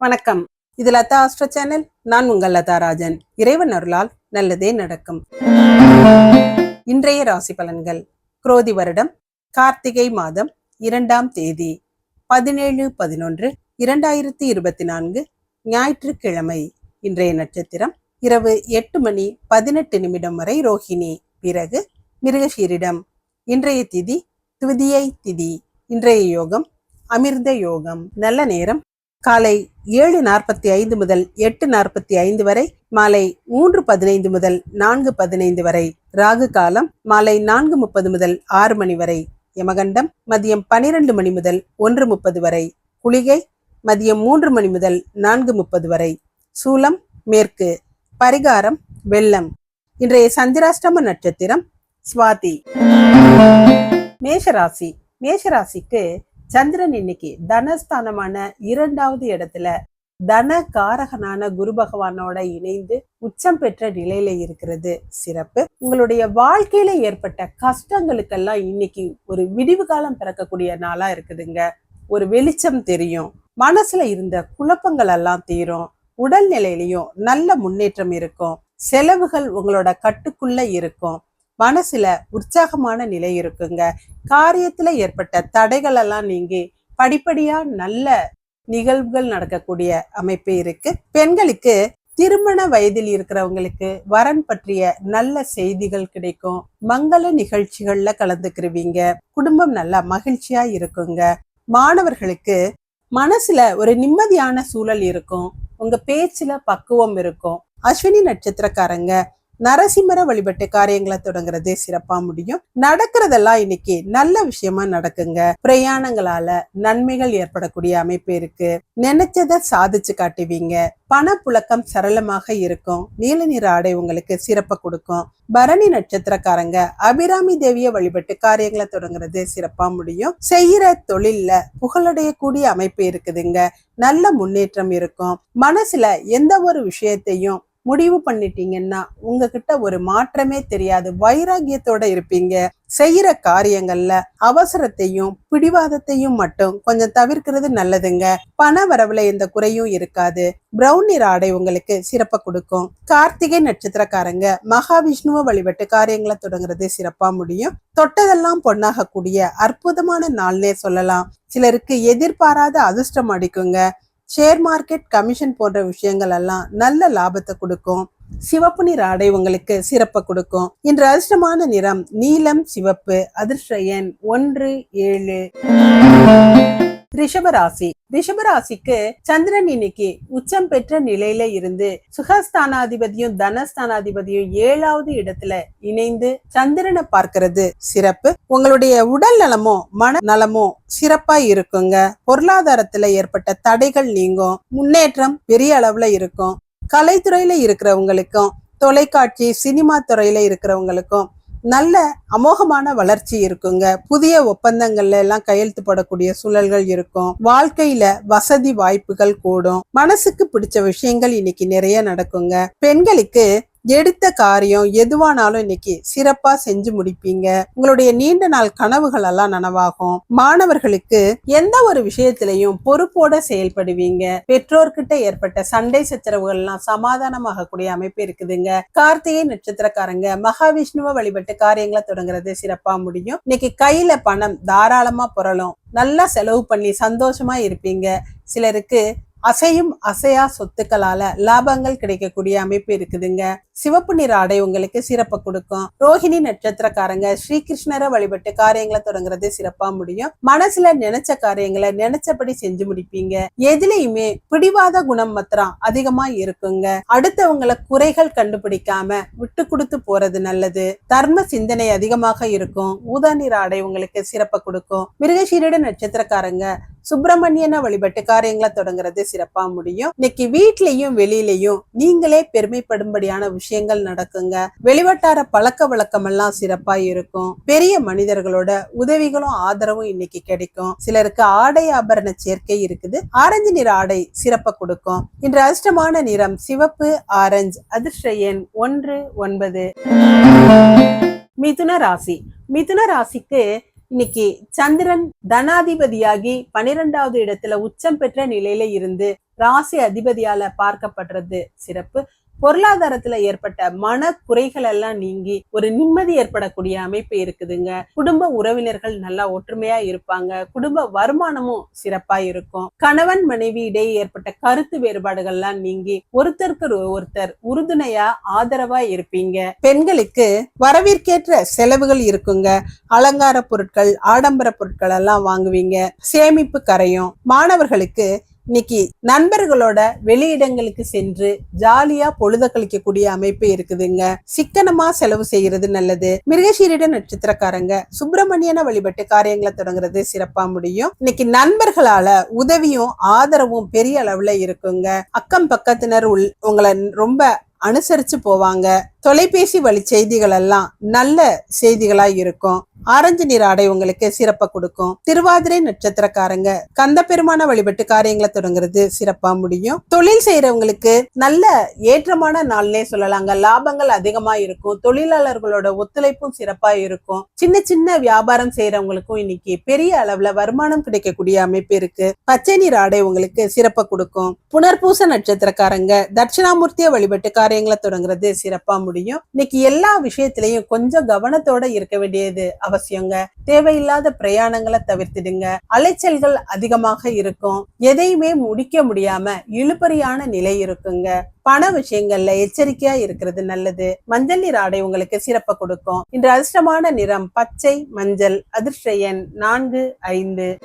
வணக்கம். இது Latha astro channel. நான் உங்கள் லதா ராஜன். இறைவன் அருளால் நல்லதே நடக்கும். இன்றைய ராசி பலன்கள். குரோதி வருடம் கார்த்திகை மாதம் இரண்டாம் தேதி பதினேழு பதினொன்று இரண்டாயிரத்தி இருபத்தி நான்கு ஞாயிற்றுக்கிழமை. இன்றைய நட்சத்திரம் இரவு எட்டு மணி பதினெட்டு நிமிடம் வரை ரோஹிணி. பிறகு மிருகஷீரிடம் இன்றைய திதி துவிதியை திதி. இன்றைய யோகம் அமிர்த யோகம். நல்ல நேரம் காலை ஏழு நாற்பத்தி ஐந்து முதல் எட்டு நாற்பத்தி ஐந்து வரை மாலை மூன்று பதினைந்து முதல் நான்கு பதினைந்து வரை ராகு காலம் மாலை நான்கு முப்பது முதல் ஆறு மணி வரை யமகண்டம் மதியம் பனிரெண்டு மணி முதல் ஒன்று முப்பது வரை குளிகை மதியம் மூன்று மணி முதல் நான்கு முப்பது வரை சூலம் மேற்கு பரிகாரம் வெள்ளம். இன்றைய சந்திராஷ்டம நட்சத்திரம் சுவாதி. மேஷராசி. மேஷராசிக்கு சந்திரன் இன்னைக்கு தனஸ்தானமான இரண்டாவது இடத்துல தன காரகனான குரு பகவானோட இணைந்து உச்சம் பெற்ற நிலையில இருக்கிறது. சிறப்பு. உங்களுடைய வாழ்க்கையில ஏற்பட்ட கஷ்டங்களுக்கெல்லாம் இன்னைக்கு ஒரு விடிவு காலம் பிறக்கக்கூடிய நாளா இருக்குதுங்க. ஒரு வெளிச்சம் தெரியும். மனசுல இருந்த குழப்பங்கள் எல்லாம் தீரும். உடல்நிலையிலையும் நல்ல முன்னேற்றம் இருக்கும். செலவுகள் உங்களோட கட்டுக்குள்ள இருக்கும். மனசுல உற்சாகமான நிலை இருக்குங்க. காரியத்துல ஏற்பட்ட தடைகள் எல்லாம் நீங்கி படிப்படியா நல்ல நிகழ்வுகள் நடக்கக்கூடிய அமைப்பு இருக்கு. பெண்களுக்கு திருமண வயதில் இருக்கிறவங்களுக்கு வரன் பற்றிய நல்ல செய்திகள் கிடைக்கும். மங்கள நிகழ்ச்சிகள்ல கலந்துக்கிருவீங்க. குடும்பம் நல்லா மகிழ்ச்சியா இருக்குங்க. மாணவர்களுக்கு மனசுல ஒரு நிம்மதியான சூழல் இருக்கும். உங்க பேச்சுல பக்குவம் இருக்கும். அஸ்வினி நட்சத்திரக்காரங்க நரசிம்மர வழிபட்டு காரியங்களை தொடங்குறது சிறப்பா முடியும். நடக்கிறதெல்லாம் இன்னைக்கு நல்ல விஷயமா நடக்குங்க. பிரயாணங்களால நன்மைகள் ஏற்படக்கூடிய அமைப்பு இருக்கு. நினைச்சதை சாதிச்சு காட்டுவீங்க. பணப்புழக்கம் சரளமாக இருக்கும். நீல நிற ஆடை உங்களுக்கு சிறப்பை கொடுக்கும். பரணி நட்சத்திரக்காரங்க அபிராமி தேவிய வழிபட்டு காரியங்களை தொடங்குறது சிறப்பா முடியும். செய்யற தொழில்ல புகழடையக்கூடிய அமைப்பு இருக்குதுங்க. நல்ல முன்னேற்றம் இருக்கும். மனசுல எந்த ஒரு விஷயத்தையும் முடிவு பண்ணிட்டீங்கன்னா உங்ககிட்ட ஒரு மாற்றமே தெரியாது. வைராகியத்தோட இருப்பீங்க. செய்யற காரியங்கள்ல அவசரத்தையும் பிடிவாதத்தையும் மட்டும் கொஞ்சம் தவிர்க்கிறது நல்லதுங்க. பண வரவுல எந்த குறையும் இருக்காது. பிரவுன் நிற ஆடை உங்களுக்கு சிறப்பா கொடுக்கும். கார்த்திகை நட்சத்திரக்காரங்க மகாவிஷ்ணுவை வழிபட்டு காரியங்களை தொடங்குறது சிறப்பா முடியும். தொட்டதெல்லாம் பொண்ணாகக்கூடிய அற்புதமான நாள்னே சொல்லலாம். சிலருக்கு எதிர்பாராத அதிர்ஷ்டம் அடிக்குங்க. ஷேர் மார்க்கெட் கமிஷன் போன்ற விஷயங்கள் எல்லாம் நல்ல லாபத்தை கொடுக்கும். சிவப்பு நிற ஆடை உங்களுக்கு சிறப்பை கொடுக்கும். இன்று அதிர்ஷ்டமான நிறம் நீலம் சிவப்பு அதிர்ஷ்ட எண் ஒன்று ஏழு. ரிஷபராசி. ரிஷபராசிக்கு சந்திரன் இன்னைக்கு உச்சம் பெற்ற நிலையில இருந்து சுகஸ்தானாதிபதியும் தனஸ்தானாதிபதியும் ஏழாவது இடத்துல இணைந்து சந்திரனை பார்க்கிறது. சிறப்பு. உங்களுடைய உடல் நலமோ மன நலமோ சிறப்பா இருக்குங்க. பொருளாதாரத்துல ஏற்பட்ட தடைகள் நீங்கும். முன்னேற்றம் பெரிய அளவுல இருக்கும். கலைத்துறையில இருக்கிறவங்களுக்கும் தொலைக்காட்சி சினிமா துறையில இருக்கிறவங்களுக்கும் நல்ல அமோகமான வளர்ச்சி இருக்குங்க. புதிய ஒப்பந்தங்கள்ல எல்லாம் கையெழுத்து போடக்கூடிய சூழல்கள் இருக்கும். வாழ்க்கையில வசதி வாய்ப்புகள் கூடும். மனசுக்கு பிடிச்ச விஷயங்கள் இன்னைக்கு நிறைய நடக்குங்க. பெண்களுக்கு எடுத்த காரியம் எதுவானாலும் இன்னைக்கு சிறப்பா செஞ்சு முடிப்பீங்க. உங்களுடைய நீண்ட நாள் கனவுகள் எல்லாம் நனவாகும். மாணவர்களுக்கு எந்த ஒரு விஷயத்திலையும் பொறுப்போட செயல்படுவீங்க. பெற்றோர்கிட்ட ஏற்பட்ட சண்டை சச்சரவுகள் எல்லாம் சமாதானமாக கூடிய அமைப்பு இருக்குதுங்க. கார்த்திகை நட்சத்திரக்காரங்க மகாவிஷ்ணுவை வழிபட்டு காரியங்களை தொடங்குறது சிறப்பா முடியும். இன்னைக்கு கையில பணம் தாராளமா புரளும். நல்லா செலவு பண்ணி சந்தோஷமா இருப்பீங்க. சிலருக்கு அசையும் அசையா சொத்துக்களால லாபங்கள் கிடைக்கக்கூடிய அமைப்பு இருக்குதுங்க. சிவப்பு நிற ஆடை உங்களுக்கு சிறப்பை கொடுக்கும். ரோஹிணி நட்சத்திரக்காரங்க ஸ்ரீகிருஷ்ணரை வழிபட்டு காரியங்களை தொடங்குறது சிறப்பா முடியும். மனசுல நினைச்ச காரியங்களை நினைச்சபடி செஞ்சு முடிப்பீங்க. எதுலயுமே பிடிவாத குணம் மாத்திரம் அதிகமா இருக்குங்க. அடுத்தவங்களை குறைகள் கண்டுபிடிக்காம விட்டு கொடுத்து போறது நல்லது. தர்ம சிந்தனை அதிகமாக இருக்கும். ஊதா நிற ஆடை உங்களுக்கு சிறப்பை கொடுக்கும். மிருகசீரட நட்சத்திரக்காரங்க சுப்பிரமணியனை வழிபட்டு காரியங்களை தொடங்குறது சிறப்பா முடியும். இன்னைக்கு வீட்லயும் வெளியிலயும் நீங்களே பெருமைப்படும்படியான விஷயங்கள் நடக்குங்க. வெளிவட்டார பழக்க வழக்கம் எல்லாம் சிறப்பா இருக்கும். பெரிய மனிதர்களோட உதவிகளும் ஆதரவும் இன்னைக்கு கிடைக்கும். சிலருக்கு ஆடை ஆபரண சேர்க்கை இருக்குது. ஆரஞ்சு நிற ஆடை சிறப்பை கொடுக்கும். இன்று அதிர்ஷ்டமான நிறம் சிவப்பு ஆரஞ்சு அதிர்ஷ்ட எண் ஒன்று ஒன்பது. மிதுன ராசி. மிதுன ராசிக்கு இன்னைக்கு சந்திரன் தனாதிபதியாகி பனிரெண்டாவது இடத்துல உச்சம் பெற்ற நிலையில இருந்து ராசி அதிபதியால பார்க்கப்படுறது சிறப்பு. பொருளாதாரத்துல ஏற்பட்ட மன குறைகள் எல்லாம் நீங்கி ஒரு நிம்மதி ஏற்படக்கூடிய அமைப்பு இருக்குதுங்க. குடும்ப உறவினர்கள் நல்லா ஒற்றுமையா இருப்பாங்க. குடும்ப வருமானமும் சிறப்பா இருக்கும். கணவன் மனைவி இடையே ஏற்பட்ட கருத்து வேறுபாடுகள்லாம் நீங்கி ஒருத்தருக்கு ஒருத்தர் உறுதுணையா ஆதரவா இருப்பீங்க. பெண்களுக்கு வரவிற்கேற்ற செலவுகள் இருக்குங்க. அலங்கார பொருட்கள் ஆடம்பர பொருட்கள் எல்லாம் வாங்குவீங்க. சேமிப்பு கரையும். மாணவர்களுக்கு இன்னைக்கு நண்பர்களோட வெளியிடங்களுக்கு சென்று ஜாலியா பொழுத கழிக்கக்கூடிய அமைப்பு இருக்குதுங்க. சிக்கனமா செலவு செய்யறது நல்லது. மிருகசீரிட நட்சத்திரக்காரங்க சுப்பிரமணியன வழிபட்டு காரியங்களை தொடங்குறது சிறப்பா முடியும். இன்னைக்கு நண்பர்களால உதவியும் ஆதரவும் பெரிய அளவுல இருக்குங்க. அக்கம் பக்கத்தினர் உள் உங்களை ரொம்ப அனுசரிச்சு போவாங்க. தொலைபேசி வழி செய்திகள் எல்லாம் நல்ல செய்திகளா இருக்கும். ஆரஞ்சு நிற ஆடை உங்களுக்கு சிறப்பை கொடுக்கும். திருவாதிரை நட்சத்திரக்காரங்க கந்த பெருமான வழிபட்டு காரியங்களை தொடங்குறது சிறப்பா முடியும். தொழில் செய்யறவங்களுக்கு நல்ல ஏற்றமான நாள்னே சொல்லலாங்க. லாபங்கள் அதிகமா இருக்கும். தொழிலாளர்களோட ஒத்துழைப்பும் சிறப்பா இருக்கும். சின்ன சின்ன வியாபாரம் செய்யறவங்களுக்கும் இன்னைக்கு பெரிய அளவுல வருமானம் கிடைக்கக்கூடிய அமைப்பு இருக்கு. பச்சை நிற ஆடை உங்களுக்கு சிறப்பை கொடுக்கும். புனர்பூச நட்சத்திரக்காரங்க தட்சிணாமூர்த்திய வழிபட்டு காரியங்களை தொடங்குறது சிறப்பா முடியும். இன்னைக்கு எல்லா விஷயத்திலையும் கொஞ்சம் கவனத்தோட இருக்க வேண்டியது அவசியங்க. தேவையில்லாத பிரயாணங்களை தவிர்த்திடுங்க. அலைச்சல்கள் அதிகமாக இருக்கும். எதையுமே முடிக்க முடியாம இழுபறியான நிலை இருக்குங்க. பண விஷயங்கள்ல எச்சரிக்கையா இருக்கிறது நல்லது. மஞ்சள் நிற ஆடை உங்களுக்கு சிறப்பை கொடுக்கும். இன்று அதிர்ஷ்டமான நிறம் பச்சை மஞ்சள் அதிர்ஷ்ட எண் நான்கு ஐந்து.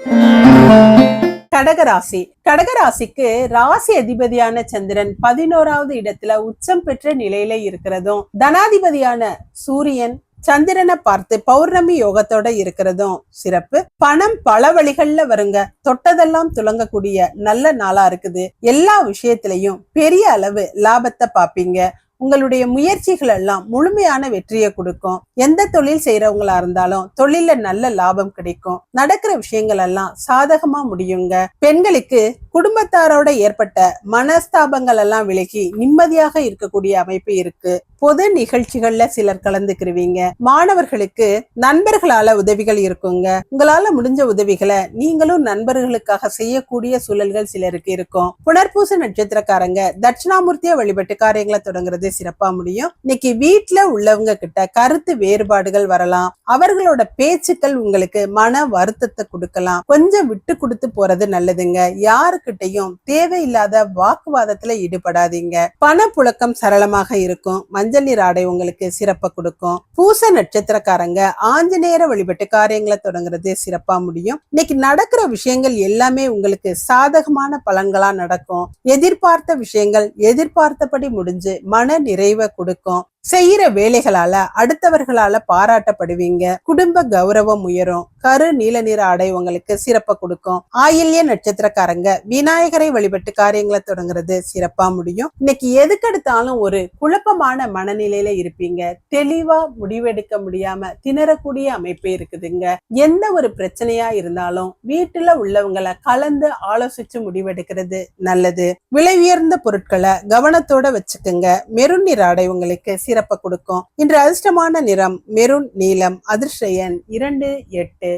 கடகராசி. கடகராசிக்கு ராசி அதிபதியான சந்திரன் பதினோராவது இடத்துல உச்சம் பெற்ற நிலையில இருக்கிறதும் தனாதிபதியான சூரியன் சந்திரனை பார்த்து பௌர்ணமி யோகத்தோட இருக்கிறதும் சிறப்பு. பணம் பல வழிகள்ல வருங்க. தொட்டதெல்லாம் துலங்கக்கூடிய நல்ல நாளா இருக்குது. எல்லா விஷயத்திலையும் பெரிய அளவு லாபத்தை பாப்பீங்க. உங்களுடைய முயற்சிகள் எல்லாம் முழுமையான வெற்றியை கொடுக்கும். எந்த தொழில் செய்யறவங்களா இருந்தாலும் தொழில நல்ல லாபம் கிடைக்கும். நடக்கிற விஷயங்கள் எல்லாம் சாதகமா முடியுங்க. பெண்களுக்கு குடும்பத்தாரோட ஏற்பட்ட மனஸ்தாபங்கள் எல்லாம் விலகி நிம்மதியாக இருக்கக்கூடிய அமைப்பு இருக்கு. பொது நிகழ்ச்சிகள்ல சிலர் கலந்துக்கிருவீங்க. மாணவர்களுக்கு நண்பர்களால உதவிகள் இருக்குங்க. உங்களால முடிஞ்ச உதவிகளை நீங்களும் நண்பர்களுக்காக செய்யக்கூடிய சூழல்கள் சிலருக்கு இருக்கும். புனர்பூச நட்சத்திரக்காரங்க தட்சிணாமூர்த்தியா வழிபட்டு காரியங்களை தொடங்குறது சிறப்பா முடியும். இன்னைக்கு வீட்டுல உள்ளவங்க கிட்ட கருத்து வேறுபாடுகள் வரலாம். அவர்களோட பேச்சுக்கள் உங்களுக்கு மன வருத்தத்தை கொடுக்கலாம். கொஞ்சம் விட்டு கொடுத்து போறது நல்லதுங்க. யாருக்கிட்டையும் தேவையில்லாத வாக்குவாதத்துல ஈடுபடாதீங்க. பணப்புழக்கம் சரளமாக இருக்கும். மஞ்சள் நீர் ஆடை உங்களுக்கு சிறப்பை கொடுக்கும். பூச நட்சத்திரக்காரங்க ஆஞ்சநேயர வழிபட்டு காரியங்களை தொடங்குறது சிறப்பா முடியும். இன்னைக்கு நடக்கிற விஷயங்கள் எல்லாமே உங்களுக்கு சாதகமான பலன்களா நடக்கும். எதிர்பார்த்த விஷயங்கள் எதிர்பார்த்தபடி முடிஞ்சு மன நிறைவை கொடுக்கும். செய்யற வேலைகளால அடுத்தவர்களால பாராட்டப்படுவீங்க. குடும்ப கௌரவம் உயரும். கரு நீல நிற ஆடை உங்களுக்கு சிறப்பை கொடுக்கும். ஆயில்ய நட்சத்திரக்காரங்க விநாயகரை வழிபட்டு காரியங்களை தொடங்குறது சிறப்பா முடியும். இன்னைக்கு எதுக்கெடுத்தாலும் ஒரு குழப்பமான மனநிலையில இருப்பீங்க. தெளிவா முடிவெடுக்க முடியாம திணறக்கூடிய அமைப்பு இருக்குதுங்க. எந்த ஒரு பிரச்சனையா இருந்தாலும் வீட்டுல உள்ளவங்களை கலந்து ஆலோசிச்சு முடிவெடுக்கிறது நல்லது. விலை உயர்ந்த பொருட்களை கவனத்தோட வச்சுக்குங்க. மெருநீர் ஆடை உங்களுக்கு சிறப்பை கொடுக்கும். இன்று அதிர்ஷ்டமான நிறம் மெருண் நீலம் அதிர்ஷ்ட இரண்டு எட்டு.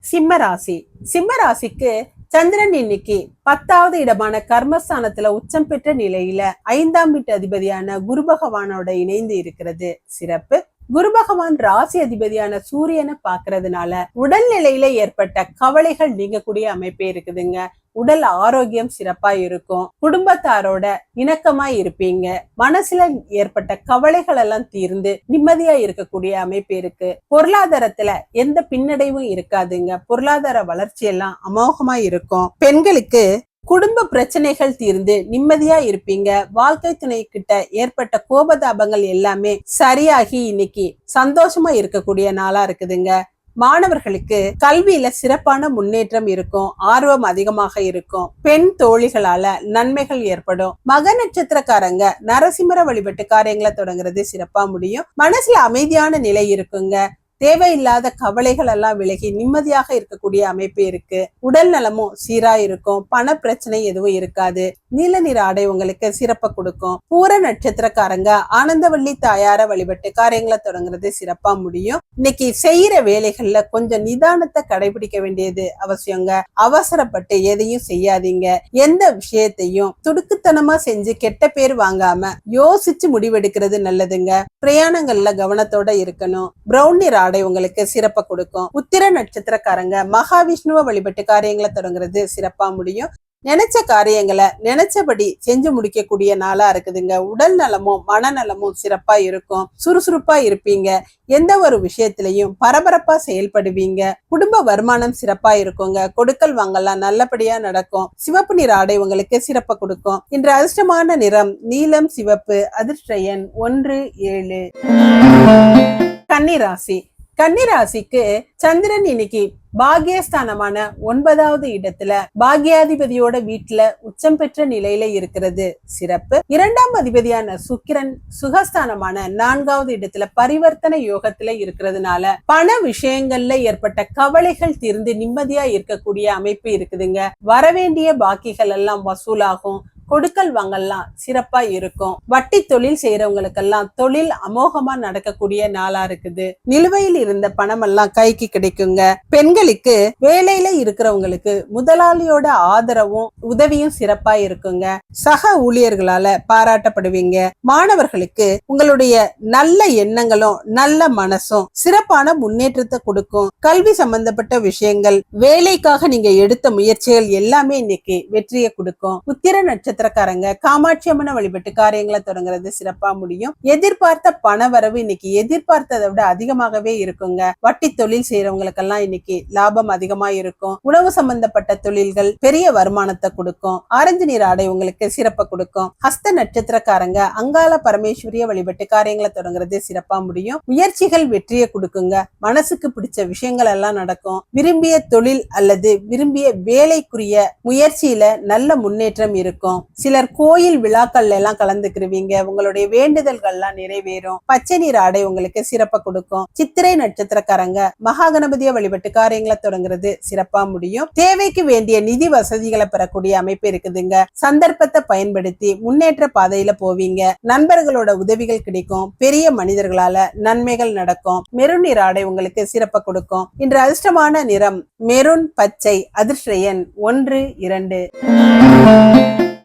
சிம்ம ராசி. சிம்ம ராசிக்கு சந்திரன் இன்னைக்கு பத்தாவது இடமான கர்மஸ்தானத்துல உச்சம் பெற்ற நிலையில ஐந்தாம் வீட்டு அதிபதியான குரு பகவானோட இணைந்து இருக்கிறது. சிறப்பு. குரு பகவான் ராசி அதிபதியான சூரியனை பாக்குறதுனால உடல்நிலையில ஏற்பட்ட கவலைகள் நீங்கக்கூடிய அமைப்பே இருக்குதுங்க. உடல் ஆரோக்கியம் சிறப்பா இருக்கும். குடும்பத்தாரோட இணக்கமா இருப்பீங்க. மனசுல ஏற்பட்ட கவலைகள் எல்லாம் தீர்ந்து நிம்மதியா இருக்கக்கூடிய அமைப்பு இருக்கு. பொருளாதாரத்துல எந்த பின்னடைவும் இருக்காதுங்க. பொருளாதார வளர்ச்சி எல்லாம் அமோகமா இருக்கும். பெண்களுக்கு குடும்ப பிரச்சனைகள் தீர்ந்து நிம்மதியா இருப்பீங்க. வாழ்க்கை துணை கிட்ட ஏற்பட்ட கோபதாபங்கள் எல்லாமே சரியாகி இன்னைக்கு சந்தோஷமா இருக்கக்கூடிய நாளா இருக்குதுங்க. மாணவர்களுக்கு கல்வியில சிறப்பான முன்னேற்றம் இருக்கும். ஆர்வம் அதிகமாக இருக்கும். பெண் தோழிகளால நன்மைகள் ஏற்படும். மக நட்சத்திரக்காரங்க நரசிம்மர வழிபட்டு காரியங்களை தொடங்குறது சிறப்பா முடியும். மனசுல அமைதியான நிலை இருக்குங்க. தேவையில்லாத கவலைகள் எல்லாம் விலகி நிம்மதியாக இருக்கக்கூடிய அமைப்பு இருக்கு. உடல் நலமும் சீரா இருக்கும் பண பிரச்சனை எதுவும் இருக்காது. நீல நிற ஆடை உங்களுக்கு சிறப்பை கொடுக்கும். பூர நட்சத்திரக்காரங்க ஆனந்தவள்ளி தாயார வழிபட்டு காரியங்களை தொடங்குறது சிறப்பா முடியும். இன்னைக்கு செய்யற வேலைகள்ல கொஞ்சம் நிதானத்தை கடைபிடிக்க வேண்டியது அவசியங்க. அவசரப்பட்டு எதையும் செய்யாதீங்க. எந்த விஷயத்தையும் துடுக்குத்தனமா செஞ்சு கெட்ட பேர் வாங்காம யோசிச்சு முடிவெடுக்கிறது நல்லதுங்க. பிரயாணங்கள்ல கவனத்தோட இருக்கணும். பிரௌன் நிற ஆடை உங்களுக்கு சிறப்பை கொடுக்கும். உத்திர நட்சத்திரக்காரங்க மகாவிஷ்ணுவை வழிபட்டு காரியங்களை தொடங்குறது சிறப்பா முடியும். நினைச்ச காரியங்களை நினைச்சபடி செஞ்சு முடிக்கக்கூடிய நாளா இருக்குதுங்க. உடல் நலமும் மனநலமும் சிறப்பா இருக்கும். சுறுசுறுப்பா இருப்பீங்க. எந்த ஒரு விஷயத்திலையும் பரபரப்பா செயல்படுவீங்க. குடும்ப வருமானம் சிறப்பா இருக்குங்க. கொடுக்கல் வாங்கலாம் நல்லபடியா நடக்கும். சிவப்பு நிற ஆடை உங்களுக்கு சிறப்பை கொடுக்கும். இன்று அதிர்ஷ்டமான நிறம் நீலம் சிவப்பு அதிர்ஷ்ட எண் ஒன்று ஏழு. கன்னிராசி கன்னிராசிக்கு சந்திரன் இன்னைக்கு பாகியஸ்தானமான ஒன்பதாவது இடத்துல பாகியாதிபதியோட வீட்டுல உச்சம் பெற்ற நிலையில இருக்கிறது. சிறப்பு. இரண்டாம் அதிபதியான சுக்கிரன் சுகஸ்தானமான நான்காவது இடத்துல பரிவர்த்தனை யோகத்துல இருக்கிறதுனால பண விஷயங்கள்ல ஏற்பட்ட கவலைகள் தீர்ந்து நிம்மதியா இருக்கக்கூடிய அமைப்பு இருக்குதுங்க. வரவேண்டிய பாக்கிகள் எல்லாம் வசூலாகும். கொடுக்கல் வாங்கல்லாம் சிறப்பா இருக்கும். வட்டி தொழில் செய்யறவங்களுக்கெல்லாம் தொழில் அமோகமா நடக்கக்கூடிய நாளா இருக்குது. நிலுவையில் இருந்த பணம் எல்லாம் கைக்கு கிடைக்குங்க. பெண்களுக்கு வேலையில இருக்கிறவங்களுக்கு முதலாளியோட ஆதரவும் உதவியும் சிறப்பா இருக்குங்க. சக ஊழியர்களால பாராட்டப்படுவீங்க. மாணவர்களுக்கு உங்களுடைய நல்ல எண்ணங்களும் நல்ல மனசும் சிறப்பான முன்னேற்றத்தை கொடுக்கும். கல்வி சம்பந்தப்பட்ட விஷயங்கள் வேலைக்காக நீங்க எடுத்த முயற்சிகள் எல்லாமே இன்னைக்கு வெற்றியை கொடுக்கும். உத்திர நட்சத்திர நட்சத்திரக்காரங்க காமாட்சி அம்மனை வழிபட்டு காரியங்களை தொடங்குறது சிறப்பா முடியும். எதிர்பார்த்த பண வரவு இன்னைக்கு எதிர்பார்த்ததை விட அதிகமாகவே இருக்குங்க. வட்டி தொழில் செய்யறவங்களுக்கெல்லாம் இன்னைக்கு லாபம் அதிகமா இருக்கும். உணவு சம்பந்தப்பட்ட தொழில்கள் பெரிய வருமானத்தை கொடுக்கும். ஆரஞ்சு நீர் ஆடை உங்களுக்கு சிறப்பை கொடுக்கும். ஹஸ்த நட்சத்திரக்காரங்க அங்காள பரமேஸ்வரிய வழிபட்டு காரியங்களை தொடங்குறது சிறப்பா முடியும். முயற்சிகள் வெற்றியை கொடுக்குங்க. மனசுக்கு பிடிச்ச விஷயங்கள் எல்லாம் நடக்கும். விரும்பிய தொழில் அல்லது விரும்பிய வேலைக்குரிய முயற்சியில நல்ல முன்னேற்றம் இருக்கும். சிலர் கோயில் விழாக்கள்ல எல்லாம் கலந்துக்கிருவீங்க. உங்களுடைய வேண்டுதல்கள்லாம் நிறைவேறும். பச்சை நீர் ஆடை உங்களுக்கு சிறப்பை கொடுக்கும். சித்திரை நட்சத்திரக்காரங்க மகா கணபதியை வழிபட்டு காரியங்களை தொடங்குறது சிறப்பா முடியும். தேவைக்கு வேண்டிய நிதி வசதிகளை பெறக்கூடிய அமைப்பு இருக்குதுங்க. சந்தர்ப்பத்தை பயன்படுத்தி முன்னேற்ற பாதையில போவீங்க. நண்பர்களோட உதவிகள் கிடைக்கும். பெரிய மனிதர்களால நன்மைகள் நடக்கும். மெருன் நீர் ஆடை உங்களுக்கு சிறப்பை கொடுக்கும். இன்று அதிர்ஷ்டமான நிறம் மெருன் பச்சை அதிர்ஷ்ட எண் ஒன்று இரண்டு.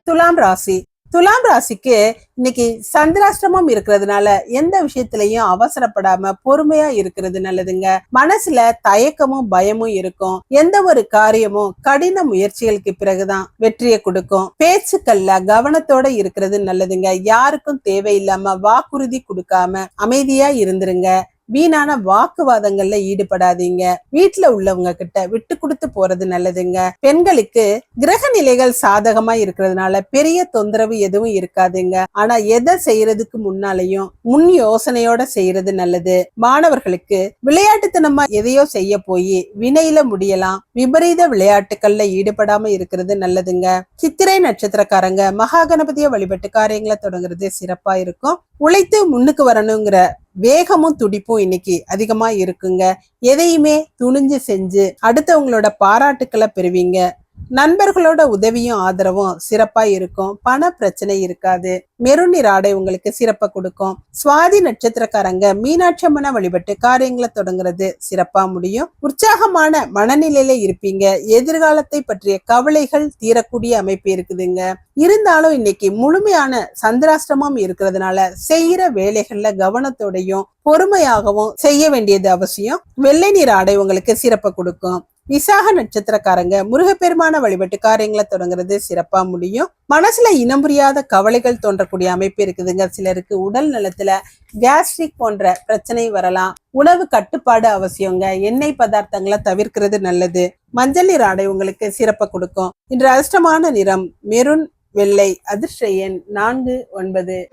துலாம் ராசி. துலாம் ராசிக்கு இன்னைக்கு சந்திராஷ்டிரமம் இருக்கிறதுனால எந்த விஷயத்திலையும் அவசரப்படாம பொறுமையா இருக்கிறது நல்லதுங்க. மனசுல தயக்கமும் பயமும் இருக்கும். எந்த ஒரு காரியமும் கடின முயற்சிகளுக்கு பிறகுதான் வெற்றியை கொடுக்கும். பேச்சுக்கள்ல கவனத்தோட இருக்கிறது நல்லதுங்க. யாருக்கும் தேவையில்லாம வாக்குறுதி கொடுக்காம அமைதியா இருந்துருங்க. வீணான வாக்குவாதங்கள்ல ஈடுபடாதீங்க. வீட்டுல உள்ளவங்க கிட்ட விட்டு கொடுத்து போறது நல்லதுங்க. பெண்களுக்கு கிரக நிலைகள் சாதகமா இருக்கிறதுனால பெரிய தொந்தரவு எதுவும் இருக்காதுங்க. ஆனா எதை செய்யறதுக்கு முன்னாலையும் முன் யோசனையோட செய்யறது நல்லது. மாணவர்களுக்கு விளையாட்டுத்தனமா எதையோ செய்ய போய் வினையில முடியலாம். விபரீத விளையாட்டுகள்ல ஈடுபடாம இருக்கிறது நல்லதுங்க. சித்திரை நட்சத்திரக்காரங்க மகா கணபதியை வழிபட்டு காரியங்களை தொடங்குறது சிறப்பா இருக்கும். உழைத்து முன்னுக்கு வரணுங்கிற வேகமும் துடிப்பும் இன்னைக்கு அதிகமா இருக்குங்க. எதையுமே துணிஞ்சு செஞ்சு அடுத்தவங்களோட பாராட்டுக்களை பெறுவீங்க. நண்பர்களோட உதவியும் ஆதரவும் சிறப்பா இருக்கும். பண பிரச்சனை இருக்காது. மெருநீர் ஆடை உங்களுக்கு சிறப்பை கொடுக்கும். சுவாதி நட்சத்திரக்காரங்க மீனாட்சி அம்மனை வழிபட்டு காரியங்களை தொடங்குறது சிறப்பா முடியும். உற்சாகமான மனநிலையில இருப்பீங்க. எதிர்காலத்தை பற்றிய கவலைகள் தீரக்கூடிய அமைப்பு இருக்குதுங்க. இருந்தாலும் இன்னைக்கு முழுமையான சந்திராஷ்டமம் இருக்கிறதுனால செய்யற வேலைகள்ல கவனத்தோடையும் பொறுமையாகவும் செய்ய வேண்டியது அவசியம். வெள்ளை நீர் ஆடை உங்களுக்கு சிறப்பை கொடுக்கும். விசாக நட்சத்திரக்காரங்க முருகப்பெருமான வழிபட்டு காரியங்களை தொடங்குறது சிறப்பா முடியும். மனசுல இனம் புரியாத கவலைகள் தோன்றக்கூடிய அமைப்பு இருக்குதுங்க. சிலருக்கு உடல் நலத்துல கேஸ்ட்ரிக் போன்ற பிரச்சனை வரலாம். உணவு கட்டுப்பாடு அவசியங்க. எண்ணெய் பதார்த்தங்களை தவிர்க்கிறது நல்லது. மஞ்சள் நீர் ஆடை உங்களுக்கு சிறப்பை கொடுக்கும். இன்று அதிர்ஷ்டமான நிறம் மெருன் வெள்ளை அதிர்ஷ்ட எண் நான்கு ஒன்பது.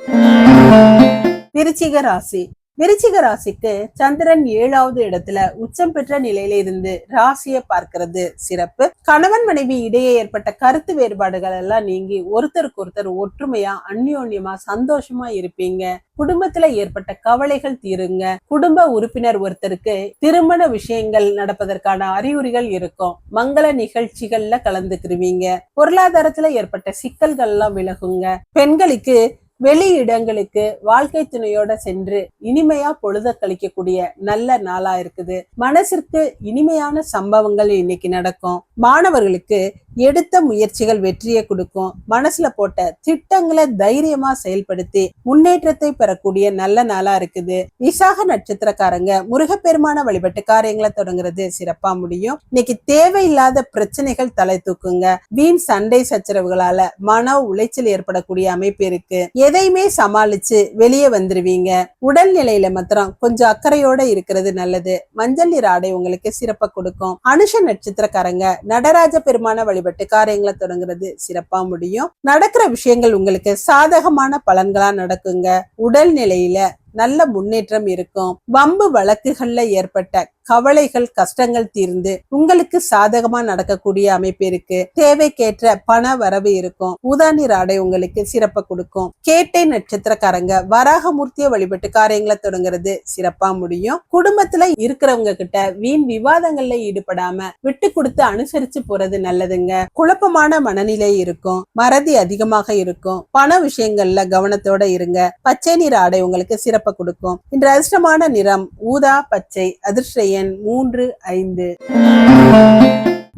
விருச்சிக ராசி. விருச்சிக ராசிக்கு சந்திரன் ஏழாவது இடத்துல உச்சம் பெற்ற நிலையில இருந்து ராசியை பார்க்கிறது சிறப்பு. கணவன் மனைவி இடையே ஏற்பட்ட கருத்து வேறுபாடுகள் எல்லாம் நீங்கி ஒருத்தருக்கு ஒருத்தர் ஒற்றுமையா அந்யோன்யமா சந்தோஷமா இருப்பீங்க. குடும்பத்துல ஏற்பட்ட கவலைகள் தீருங்க. குடும்ப உறுப்பினர் ஒருத்தருக்கு திருமண விஷயங்கள் நடப்பதற்கான அறிகுறிகள் இருக்கும். மங்கள நிகழ்ச்சிகள்ல கலந்துக்கிருவீங்க. பொருளாதாரத்துல ஏற்பட்ட சிக்கல்கள் எல்லாம் விலகுங்க. பெண்களுக்கு வெளி இடங்களுக்கு வாழ்க்கை துணையோட சென்று இனிமையா பொழுத கழிக்கக்கூடிய நல்ல நாளா இருக்குது. மனசிற்கு இனிமையான சம்பவங்கள் இன்னைக்கு நடக்கும். மாணவர்களுக்கு எடுத்த முயற்சிகள் வெற்றியை கொடுக்கும். மனசுல போட்ட திட்டங்களை தைரியமா செயல்படுத்தி முன்னேற்றத்தை பெறக்கூடிய நல்ல நாளா இருக்குது. விசாக நட்சத்திரக்காரங்க முருகப்பெருமான வழிபட்டு காரியங்களை தொடங்குறது சிறப்பா முடியும். இன்னைக்கு தேவையில்லாத பிரச்சனைகள் தலை தூக்குங்க. வீண் சண்டை சச்சரவுகளால மன உளைச்சல் ஏற்படக்கூடிய அமைப்பு இருக்கு. எதையுமே சமாளிச்சு வெளியே வந்துருவீங்க. உடல் நிலையில மாத்திரம் கொஞ்சம் அக்கறையோட இருக்கிறது நல்லது. மஞ்சள் நீர் ஆடை உங்களுக்கு சிறப்பா கொடுக்கும். அனுஷ நட்சத்திரக்காரங்க நடராஜ பெருமான வழிபட்டு காரியங்களை தொடங்குறது சிறப்பா முடியும். நடக்கிற விஷயங்கள் உங்களுக்கு சாதகமான பலன்களா நடக்குங்க. உடல் நிலையில நல்ல முன்னேற்றம் இருக்கும். வம்பு வழக்குகள்ல ஏற்பட்ட கவலைகள் கஷ்டங்கள் தீர்ந்து உங்களுக்கு சாதகமா நடக்கக்கூடிய அமைப்பு இருக்கு. தேவைக்கேற்ற பண வரவு இருக்கும். உதாநீர் ஆடை உங்களுக்கு சிறப்பை கொடுக்கும். கேட்டை நட்சத்திரக்காரங்க வராகமூர்த்திய வழிபட்டு காரியங்களை தொடங்குறது சிறப்பா முடியும். குடும்பத்துல இருக்கிறவங்க கிட்ட வீண் விவாதங்கள்ல ஈடுபடாம விட்டு கொடுத்து அனுசரிச்சு போறது நல்லதுங்க. குழப்பமான மனநிலை இருக்கும். மறதி அதிகமாக இருக்கும். பண விஷயங்கள்ல கவனத்தோட இருங்க. பச்சை நிற ஆடை உங்களுக்கு சிறப்பை கொடுக்கும். இன்று அதிர்ஷ்டமான நிறம் ஊதா பச்சை அதிர்ஷ்ட எண் மூன்று ஐந்து.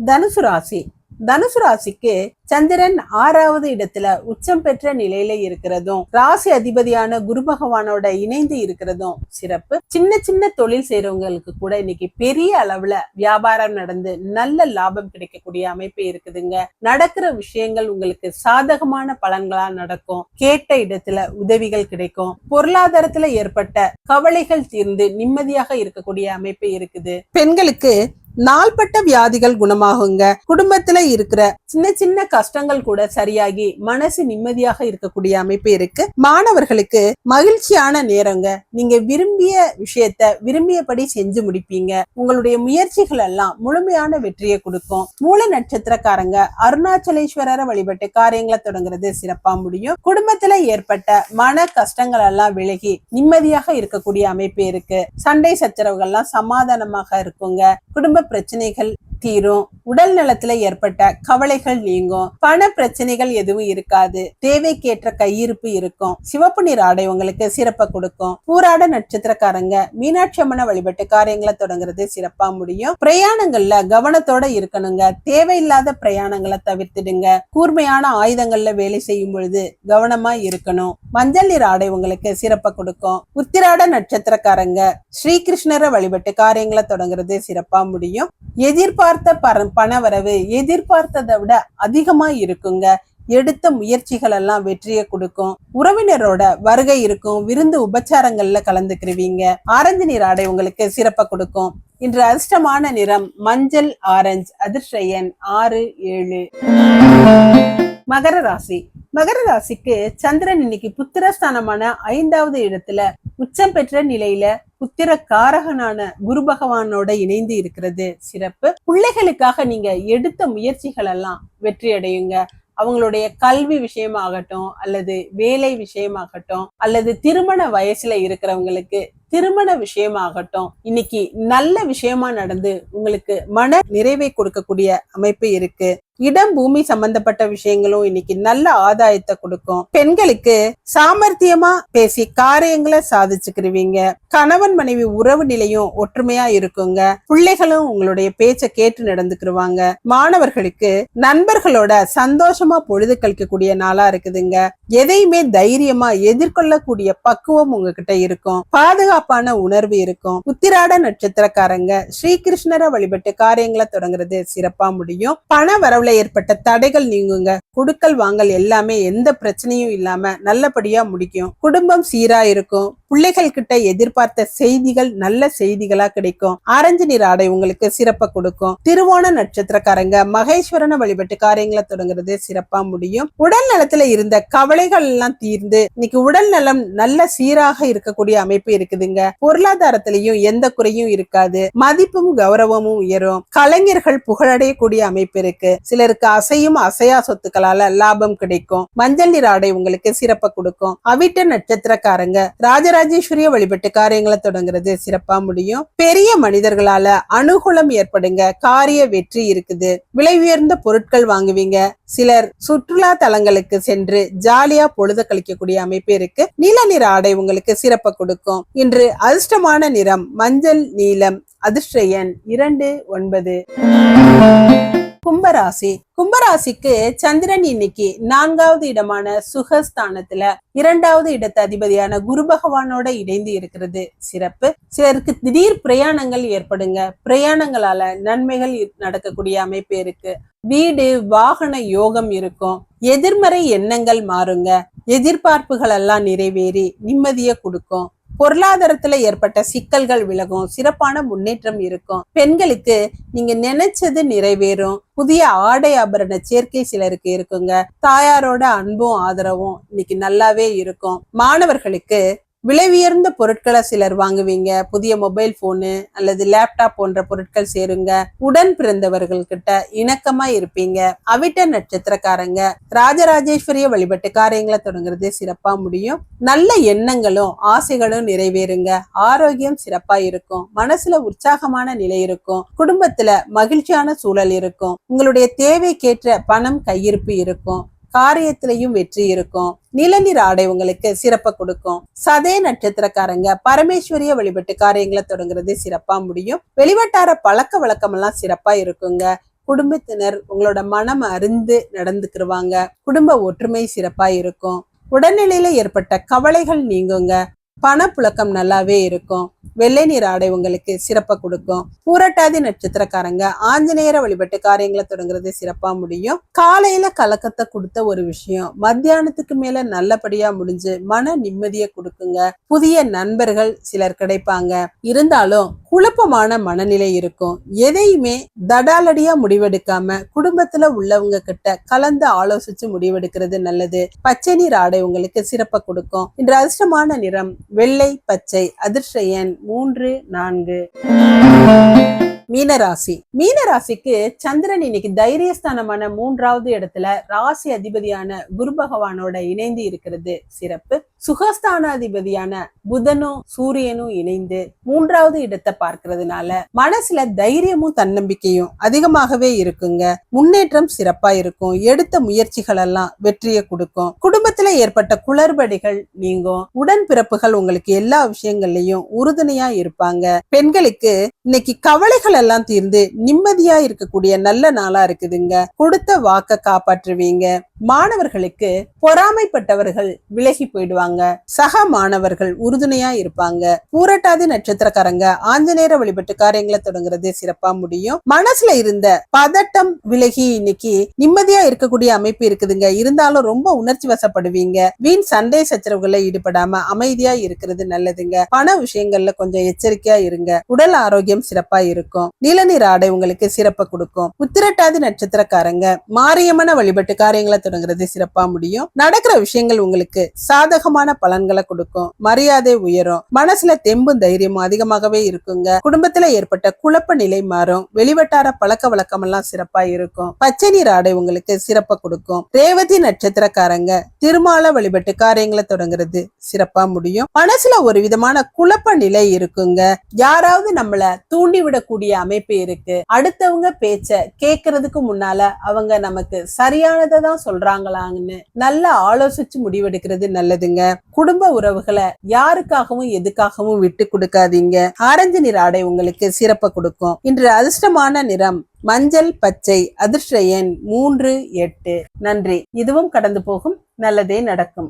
தனுசு ராசி. தனுசு ராசிக்கு சந்திரன் ஆறாவது இடத்துல உச்சம் பெற்ற நிலையில இருக்கிறதும் ராசி அதிபதியான குரு பகவானோட இணைந்து இருக்கிறதும் சிறப்பு. சின்ன சின்ன தொழில் செய்யறவங்களுக்கு கூட இன்னைக்கு பெரிய அளவுல வியாபாரம் நடந்து நல்ல லாபம் கிடைக்கக்கூடிய அமைப்பு இருக்குதுங்க. நடக்கிற விஷயங்கள் உங்களுக்கு சாதகமான பலன்களா நடக்கும். கேட்ட இடத்துல உதவிகள் கிடைக்கும். பொருளாதாரத்துல ஏற்பட்ட கவலைகள் தீர்ந்து நிம்மதியாக இருக்கக்கூடிய அமைப்பு இருக்குது. பெண்களுக்கு நாள்பட்ட வியாதிகள் குணமாகுங்க. குடும்பத்துல இருக்கிற சின்ன சின்ன கஷ்டங்கள் கூட சரியாகி மனசு நிம்மதியாக இருக்கக்கூடிய அமைப்பு இருக்கு. மாணவர்களுக்கு மகிழ்ச்சியான நேரங்க. நீங்க விரும்பிய விஷயத்த விரும்பியபடி செஞ்சு முடிப்பீங்க. உங்களுடைய முயற்சிகள் எல்லாம் முழுமையான வெற்றியை கொடுக்கும். மூல நட்சத்திரக்காரங்க அருணாச்சலேஸ்வரரை வழிபட்டு காரியங்களை தொடங்குறது சிறப்பா முடியும். குடும்பத்துல ஏற்பட்ட மன கஷ்டங்கள் எல்லாம் விலகி நிம்மதியாக இருக்கக்கூடிய அமைப்பு இருக்கு. சண்டை சச்சரவுகள்லாம் சமாதானமாக இருக்குங்க. குடும்ப பிரச்சனைகள் தீரும். உடல் நலத்துல ஏற்பட்ட கவலைகள் நீங்கும். பண பிரச்சனைகள் எதுவும் இருக்காது. தேவைக்கேற்ற கையிருப்பு இருக்கும். சிவப்பு நிற ஆடை உங்களுக்கு சிறப்பை கொடுக்கும். பூராட நட்சத்திரக்காரங்க மீனாட்சி அம்மனை வழிபட்டு காரியங்களை தொடங்குறது சிறப்பா முடியும். பிரயாணங்கள்ல கவனத்தோட இருக்கணுங்க. தேவையில்லாத பிரயாணங்களை தவிர்த்துடுங்க. கூர்மையான ஆயுதங்கள்ல வேலை செய்யும் பொழுது கவனமா இருக்கணும். மஞ்சள் நிற ஆடை உங்களுக்கு சிறப்பை கொடுக்கும். உத்திராட நட்சத்திரக்காரங்க ஸ்ரீகிருஷ்ணரை வழிபட்டு காரியங்களை தொடங்குறது சிறப்பா முடியும். எதிர்பார்த்த பர- பணவரவு எதிர்பார்த்ததை விட அதிகமா இருக்குங்க. எடுத்த முயற்சிகள் எல்லாம் வெற்றியை கொடுக்கும். உறவினரோட வருகை இருக்கும். விருந்து உபச்சாரங்கள்ல கலந்துக்கிருவீங்க. ஆரஞ்சு நிற ஆடை உங்களுக்கு சிறப்பை கொடுக்கும். இன்று அதிர்ஷ்டமான நிறம் மஞ்சள் ஆரஞ்சு அதிர்ஷயன் ஆறு ஏழு. மகர ராசி. மகர ராசிக்கு சந்திரன் இன்னைக்கு புத்திரஸ்தானமான ஐந்தாவது இடத்துல உச்சம் பெற்ற நிலையில புத்திர காரகனான குரு பகவானோட இணைந்து இருக்கிறது. சிறப்பு. பிள்ளைகளுக்காக நீங்க எடுத்த முயற்சிகள் எல்லாம் வெற்றி அடையுங்க. அவங்களுடைய கல்வி விஷயமாகட்டும் அல்லது வேலை விஷயமாகட்டும் அல்லது திருமண வயசுல இருக்கிறவங்களுக்கு திருமண விஷயமாகட்டும் இன்னைக்கு நல்ல விஷயமா நடந்து உங்களுக்கு மன நிறைவை கொடுக்கக்கூடிய அமைப்பு இருக்கு. இடம் பூமி சம்பந்தப்பட்ட விஷயங்களும் இன்னைக்கு நல்ல ஆதாயத்தை கொடுக்கும். பெண்களுக்கு சாமர்த்தியமா பேசி காரியங்களை சாதிச்சுக்கிருவீங்க. கணவன் மனைவி உறவு நிலையும் ஒற்றுமையா இருக்குங்க. பிள்ளைகளும் உங்களுடைய பேச்ச கேட்டு நடந்துக்கிருவாங்க. மாணவர்களுக்கு நண்பர்களோட சந்தோஷமா பொழுது கழிக்கக்கூடிய நாளா இருக்குதுங்க. எதையுமே தைரியமா எதிர்கொள்ளக்கூடிய பக்குவம் உங்ககிட்ட இருக்கும். பாதுகாப்பான உணர்வு இருக்கும். உத்திராட நட்சத்திரக்காரங்க ஸ்ரீகிருஷ்ணரை வழிபட்டு காரியங்களை தொடங்குறது சிறப்பா முடியும். பண வரவுல ஏற்பட்ட தடைகள் நீங்குங்க. குடுக்கல் வாங்கல் எல்லாமே எந்த பிரச்சனையும் இல்லாம நல்லபடியா முடிக்கும். குடும்பம் சீரா இருக்கும். பிள்ளைகள் கிட்ட எதிர்பார்த்த செய்திகள் நல்ல செய்திகளா கிடைக்கும். ஆரஞ்சு நிற ஆடை உங்களுக்கு சிறப்பா கொடுக்கும். திருவோண நட்சத்திரக்காரங்க மகேஸ்வரனை வழிபட்டு காரியங்களை தொடங்குறது சிறப்பா முடியும். உடல் நலத்துல இருந்த கவலைகள் எல்லாம் தீர்ந்து இன்னைக்கு உடல் நலம் நல்ல சீராக இருக்கக்கூடிய அமைப்பு இருக்குதுங்க. பொருளாதாரத்திலையும் எந்த குறையும் இருக்காது. மதிப்பும் கௌரவமும் உயரும். கலைஞர்கள் புகழடையக்கூடிய அமைப்பு இருக்கு. சிலருக்கு அசையும் அசையா சொத்துக்களால லாபம் கிடைக்கும். மஞ்சள் நீர் ஆடை உங்களுக்கு சிறப்பை கொடுக்கும். அவிட்ட நட்சத்திரக்காரங்க ராஜேஸ்வரிய வழிபட்டு காரியங்களை தொடங்குறது சிறப்பா முடியும். பெரிய மனிதர்களால அனுகூலம் ஏற்படுங்க. காரிய வெற்றி இருக்குது. விலை உயர்ந்த பொருட்கள் வாங்குவீங்க. சிலர் சுற்றுலா தலங்களுக்கு சென்று ஜாலியா பொழுத கழிக்கக்கூடிய அமைப்பு இருக்கு. நீல நிற ஆடை உங்களுக்கு சிறப்பை கொடுக்கும். இன்று அதிர்ஷ்டமான நிறம் மஞ்சள் நீலம் அதிர்ஷ்ட எண் இரண்டு ஒன்பது. கும்பராசி. கும்பராசிக்கு சந்திரன் இன்னைக்கு நான்காவது இடமான சுகஸ்தானத்துல இரண்டாவது இடத்து அதிபதியான குரு பகவானோட இணைந்து இருக்கிறது. சிறப்பு. சிலருக்கு திடீர் பிரயாணங்கள் ஏற்படுங்க. பிரயாணங்களால நன்மைகள் நடக்கக்கூடிய அமைப்பு இருக்கு. வீடு வாகன யோகம் இருக்கும். எதிர்மறை எண்ணங்கள் மாறுங்க. எதிர்பார்ப்புகள் எல்லாம் நிறைவேறி நிம்மதியை கொடுக்கும். பொருளாதாரத்துல ஏற்பட்ட சிக்கல்கள் விலகும் சிறப்பான முன்னேற்றம் இருக்கும். பெண்களுக்கு நீங்க நினைச்சது நிறைவேறும். புதிய ஆடை ஆபரண சேர்க்கை சிலருக்கு இருக்குங்க. தாயாரோட அன்பும் ஆதரவும் இன்னைக்கு நல்லாவே இருக்கும். மாணவர்களுக்கு விலை உயர்ந்த பொருட்களை சிலர் வாங்குவீங்க. புதிய மொபைல் போனு அல்லது லேப்டாப் போன்ற பொருட்கள் சேருங்க. உடன் பிறந்தவர்கள் கிட்ட இணக்கமா இருப்பீங்க. அவிட்ட நட்சத்திரக்காரங்க ராஜராஜேஸ்வரிய வழிபட்டு காரியங்களை தொடங்குறது சிறப்பா முடியும். நல்ல எண்ணங்களும் ஆசைகளும் நிறைவேறுங்க. ஆரோக்கியம் சிறப்பா இருக்கும். மனசுல உற்சாகமான நிலை இருக்கும். குடும்பத்துல மகிழ்ச்சியான சூழல் இருக்கும். உங்களுடைய தேவைக்கேற்ற பணம் கையிருப்பு இருக்கும். காரியத்திலையும் வெற்றி இருக்கும். நிலநீர் ஆடை உங்களுக்கு சிறப்பை கொடுக்கும். சதே நட்சத்திரக்காரங்க பரமேஸ்வரிய வழிபட்டு காரியங்களை தொடங்குறது சிறப்பா முடியும். வெளிவட்டார பழக்க வழக்கம் எல்லாம் சிறப்பா இருக்குங்க. குடும்பத்தினர் உங்களோட மனம் அறிந்து நடந்துக்கிருவாங்க. குடும்ப ஒற்றுமை சிறப்பா இருக்கும். உடல்நிலையில ஏற்பட்ட கவலைகள் நீங்குங்க. பணப்புழக்கம் நல்லாவே இருக்கும். வெள்ளை நீர் ஆடை உங்களுக்கு சிறப்பாக கொடுக்கும். பூரட்டாதி நட்சத்திரக்காரங்க ஆஞ்சநேயர வழிபட்டு காரியங்களை தொடங்குறது சிறப்பா முடியும். காலையில கலக்கத்தை கொடுத்த ஒரு விஷயம் மத்தியானத்துக்கு மேல நல்லபடியா முடிஞ்சு மன நிம்மதியை கொடுக்குங்க. புதிய நண்பர்கள் சிலர் கிடைப்பாங்க. இருந்தாலும் குழப்பமான மனநிலை இருக்கும். எதையுமே தடாலடியா முடிவெடுக்காம குடும்பத்துல உள்ளவங்க கிட்ட கலந்து ஆலோசிச்சு முடிவெடுக்கிறது நல்லது. பச்சை நீர் ஆடை உங்களுக்கு சிறப்பை கொடுக்கும். இன்று அதிர்ஷ்டமான நிறம் வெள்ளை பச்சை அதிர்ஷ்ட எண் மூன்று நான்கு. மீனராசி. மீனராசிக்கு சந்திரன் இன்னைக்கு தைரியஸ்தானமான மூன்றாவது இடத்துல ராசி அதிபதியான குரு பகவானோட இணைந்து இருக்கிறது. சிறப்பு. சுகஸ்தானாதிபதியான புதனும் சூரியனும் இணைந்து மூன்றாவது இடத்தை பார்க்கறதுனால மனசுல தைரியமும் தன்னம்பிக்கையும் அதிகமாகவே இருக்குங்க. முன்னேற்றம் சிறப்பா இருக்கும். எடுத்த முயற்சிகள் எல்லாம் வெற்றியை கொடுக்கும். குடும்பத்துல ஏற்பட்ட குளறுபடிகள் நீங்கும். உடன் பிறப்புகள் உங்களுக்கு எல்லா விஷயங்கள்லயும் உறுதுணையா இருப்பாங்க. பெண்களுக்கு இன்னைக்கு கவலைகள் எல்லாம் தீர்ந்து நிம்மதியா இருக்கக்கூடிய நல்ல நாளா இருக்குதுங்க. கொடுத்த வாக்க காப்பாற்றுவீங்க. மாணவர்களுக்கு பொறாமைப்பட்டவர்கள் விலகி போயிடுவாங்க. சக மாணவர்கள் உறுதுணையா இருப்பாங்க. பூரட்டாதி நட்சத்திரக்காரங்க ஆஞ்சநேயர வழிபட்டு காரியங்களை தொடங்குறது சிறப்பா முடியும். மனசுல இருந்த பதட்டம் விலகி இன்னைக்கு நிம்மதியா இருக்கக்கூடிய அமைப்பு இருக்குதுங்க. இருந்தாலும் ரொம்ப உணர்ச்சி வசப்படுவீங்க. வீண் சண்டை சச்சரவுகளை ஈடுபடாம அமைதியா இருக்கிறது நல்லதுங்க. பண விஷயங்கள்ல கொஞ்சம் எச்சரிக்கையா இருங்க. உடல் ஆரோக்கியம் சிறப்பா இருக்கும். நீலநீர் ஆடை உங்களுக்கு சிறப்பை கொடுக்கும். உத்திரட்டாதி நட்சத்திரக்காரங்க மாரியம்மன வழிபட்டு காரியங்களை தொடங்குறது சிறப்பா முடியும். நடக்கிற விஷயங்கள் உங்களுக்கு சாதகமான பலன்களை கொடுக்கும். மரியாதை உயரும். மனசுல தெம்பும் தைரியமும் அதிகமாகவே இருக்குங்க. குடும்பத்துல ஏற்பட்ட குழப்ப நிலை மாறும். வெளிவட்டார பழக்க வழக்கம் எல்லாம் சிறப்பா இருக்கும். பச்சை நீர் ஆடை உங்களுக்கு சிறப்பா கொடுக்கும். ரேவதி நட்சத்திரக்காரங்க திருமால வழிபட்டு காரியங்களை தொடங்குறது சிறப்பா முடியும். மனசுல ஒரு விதமான குழப்ப நிலை இருக்குங்க. யாராவது நம்மள தூண்டி விடக்கூடிய அமைப்பு இருக்கு. அடுத்தவங்க பேச்ச கேக்குறதுக்கு முன்னால அவங்க நமக்கு சரியானதை தான் சொல்றாங்களான்னு நல்லா ஆலோசிச்சு முடிவெடுக்கிறது நல்லதுங்க. குடும்ப உறவுகளை யாருக்காகவும் எதுக்காகவும் விட்டு கொடுக்காதீங்க. ஆரஞ்சு நிற ஆடை உங்களுக்கு சிறப்பை கொடுக்கும். இன்று அதிர்ஷ்டமான நிறம் மஞ்சள் பச்சை அதிர்ஷ்ட எண் மூன்று எட்டு. நன்றி. இதுவும் கடந்து போகும். நல்லதே நடக்கும்.